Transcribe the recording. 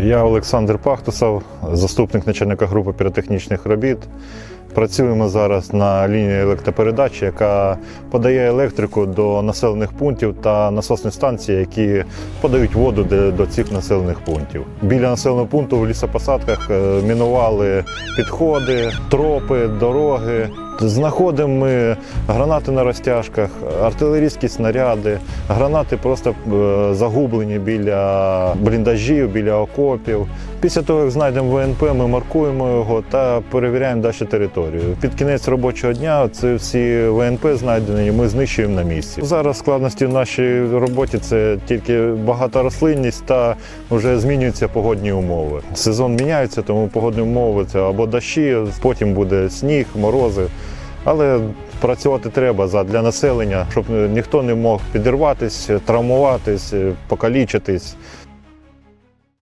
Я Олександр Пахтусов, заступник начальника групи піротехнічних робіт. Працюємо зараз на лінії електропередачі, яка подає електрику до населених пунктів та насосних станцій, які подають воду до цих населених пунктів. Біля населеного пункту в лісопосадках е, мінували підходи, тропи, дороги. Знаходимо ми гранати на розтяжках, артилерійські снаряди, гранати просто е, загублені біля бліндажів, біля окопів. Після того, як знайдемо ВНП, ми маркуємо його та перевіряємо далі територію. Під кінець робочого дня це всі ВНП знайдені, ми знищуємо на місці. Зараз складності в нашій роботі це тільки багата рослинність та вже змінюються погодні умови. Сезон міняється, тому погодні умови це або дощі, потім буде сніг, морози. Але працювати треба для населення, щоб ніхто не мог підірватися, травмуватись, покалічитись.